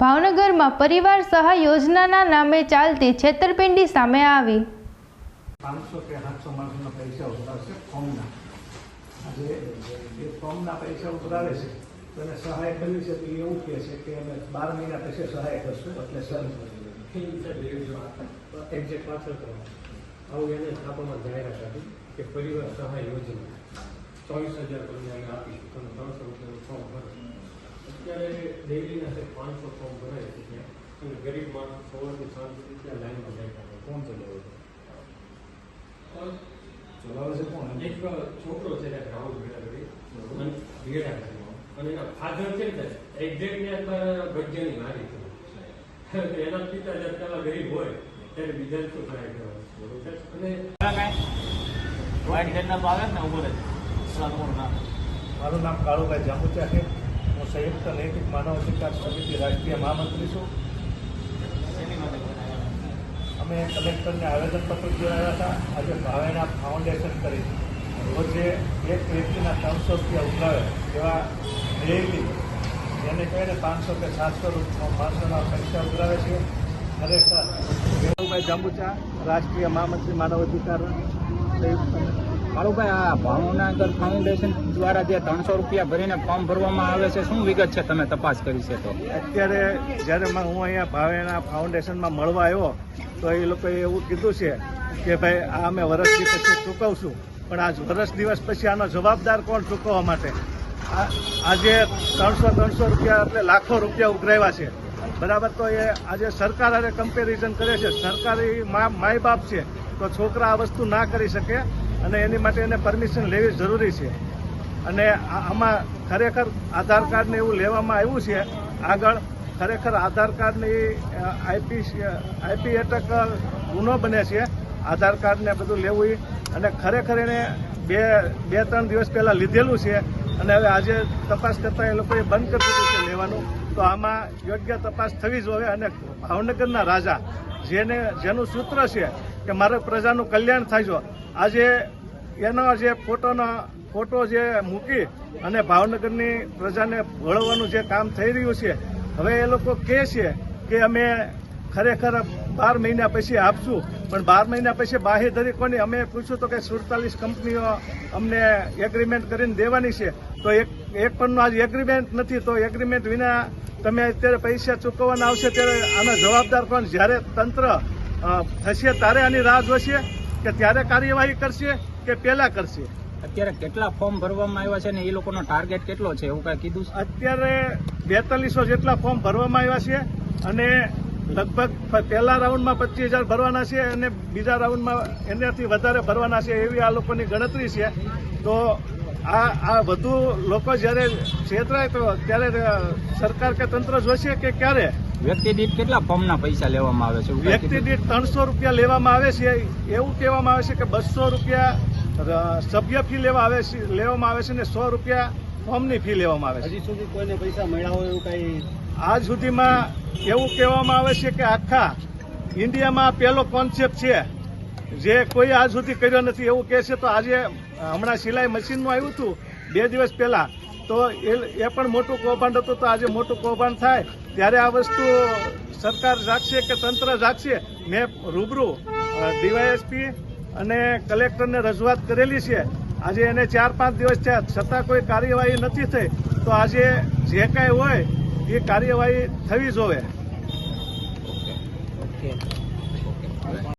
ભાવનગરમાં પરિવાર સહાય યોજનાના નામે ચાલતી છેતરપિંડી સામે આવી. પાંચસો કે સાતસો માણસોના પૈસા ઉતરાવશે ફોર્મના. આજે એ ફોર્મના પૈસા ઉતરાવે છે તો એને સહાય કરવી છે તો એવું કહે છે કે અમે બાર મહિના પછી સહાય કરશું એટલે સર એક્ઝેક્ટ પાછળ આવું એને છાપામાં જાહેરાત આપી કે પરિવાર સહાય યોજના ચોવીસ હજાર રૂપિયા આપીશું તમે ત્રણસો રૂપિયાનું ફોર્મ ભરો. અત્યારે ડેલીના છે પાંચસો ફોર્મ ભરાય છે ત્યાં. અને ગરીબ માણસ સવારથી સાંજ સુધી ત્યાં લાઈનમાં બેઠા હોય. કોણ ચલાવે છે? ચલાવે છે કોણ? એક છોકરો છે ત્યાં રાહુલ ભેડા કરી અને ભેડા કરી અને એના ફાધર છે ને એક્ઝેક્ટ ને અત્યારે ભજ્યની મારી છે. એના પિતા જયારે પેલા ગરીબ હોય ત્યારે બીજા શું કરવાનું બરોબર. અને વાઇટ ઘરના આવે ને ઊભો રહે. મારું નામ કાળુભાઈ જાંબુચા છે. સંયુક્ત નૈતિક માનવ અધિકાર સમિતિ રાષ્ટ્રીય મહામંત્રી છું? અમે કલેક્ટરને આવેદનપત્ર જોડાયા હતા. આજે ભાવેના ફાઉન્ડેશન કરી. રોજે એક વ્યક્તિના ત્રણસો રૂપિયા ઉઘરાવે એવા ડેલી એને કહીને પાંચસો કે સાતસો પાંચસોના પૈસા ઉઘરાવે છે. ખરેખર વેણુભાઈ જાંબુચા, રાષ્ટ્રીય મહામંત્રી માનવ અધિકાર સંયુક્ત કાળુભાઈ આ ભાવનગર ફાઉન્ડેશન દ્વારા જે ત્રણસો રૂપિયા ભરીને ફોર્મ ભરવામાં આવે છે, શું વિગત છે તમે તપાસ કરી છે તો? અત્યારે જ્યારે હું અહીંયા ભાવેના ફાઉન્ડેશનમાં મળવા આવ્યો, તો એ લોકોએ એવું કીધું છે કે ભાઈ, આ અમે વર્ષથી પછી ચૂકવશું. પણ આજ વર્ષ દિવસ પછી આનો જવાબદાર કોણ ચૂકવવા માટે? આ, આજે ત્રણસો ત્રણસો રૂપિયા એટલે લાખો રૂપિયા ઉઘરાવ્યા છે. બરાબર, તો એ આજે સરકાર અને કમ્પેરિઝન કરે છે. સરકારી માય બાપ છે, તો છોકરા આ વસ્તુ ના કરી શકે. અને એની માટે એને પરમિશન લેવી જરૂરી છે અને આમાં ખરેખર આધાર કાર્ડને એવું લેવામાં આવ્યું છે, આગળ ખરેખર આધાર કાર્ડની આઈપી આઈપી એટક ગુનો બને છે, આધાર કાર્ડને બધું લેવું. અને ખરેખર એને બે બે, ત્રણ દિવસ પહેલાં લીધેલું છે, અને હવે આજે તપાસ કરતાં એ લોકોએ બંધ કરી દીધું છે લેવાનું તો આમાં યોગ્ય તપાસ થવી જોઈએ અને ભાવનગરના રાજા જેને, જેનું સૂત્ર છે કે મારે પ્રજાનું કલ્યાણ થાય આજે એનો જે ફોટોના ફોટો જે મૂકી અને ભાવનગરની પ્રજાને ભળવાનું જે કામ થઈ રહ્યું છે, હવે એ લોકો કહે છે કે અમે ખરેખર બાર મહિના પછી આપશું, પણ બાર મહિના પછી બાહેધરી કોની અમે પૂછ્યું તો કે સુડતાલીસ કંપનીઓ અમને એગ્રીમેન્ટ કરીને દેવાની છે. તો એક એક પણનું આજ એગ્રીમેન્ટ નથી, તો એગ્રીમેન્ટ વિના તમે અત્યારે પૈસા ચૂકવવાના આવશે ત્યારે આનો જવાબદાર પણ જ્યારે તંત્ર થશે ત્યારે આની રાહ જોશે? કે ત્યારે કાર્યવાહી કરશે કે પહેલા કરશે? અત્યારે કેટલા ફોર્મ ભરવામાં આવ્યા છે ને એ લોકોનો ટાર્ગેટ કેટલો છે એવું કાંઈ કીધું અત્યારે બેતાલીસો જેટલા ફોર્મ ભરવામાં આવ્યા છે અને લગભગ પહેલા રાઉન્ડમાં પચીસ હજાર ભરવાના છે અને બીજા રાઉન્ડમાં એનાથી વધારે ભરવાના છે એવી આ લોકોની ગણતરી છે. તો આ આ વધુ લોકો જ્યારે છેતરાય તો ત્યારે સરકાર કે તંત્ર જોશે કે ક્યારે? વ્યક્તિ દીઠ કેટલા ફોર્મના પૈસા લેવામાં આવે છે? વ્યક્તિ? દીઠ ત્રણસો રૂપિયા લેવામાં આવે છે. એવું કહેવામાં આવે છે કે બસો રૂપિયા સભ્ય ફી લેવા આવે છે લેવામાં આવે છે ને સો રૂપિયા ફોર્મની ફી લેવામાં આવે છે. હજી સુધી કોઈને પૈસા મળ્યા હોય એવું કઈ આજ સુધીમાં એવું કહેવામાં આવે છે કે આખા ઇન્ડિયામાં પહેલો કોન્સેપ્ટ છે. જે કોઈ આજ સુધી કર્યો નથી એવું કહે છે. તો આજે હમણાં સિલાઈ મશીનનું આવ્યું હતું બે દિવસ પહેલા. તો એ એ પણ મોટું કૌભાંડ હતું. તો આજે મોટું કૌભાંડ થાય. ત્યારે આ વસ્તુ સરકાર જાગશે કે તંત્ર જાગશે, મેં રૂબરૂ ડીવાયએસપી અને કલેક્ટરને રજૂઆત કરેલી છે. આજે એને ચાર પાંચ દિવસ થયા, છતાં કોઈ કાર્યવાહી નથી થઈ. તો આજે જે કાંઈ હોય, એ કાર્યવાહી થવી જોવે.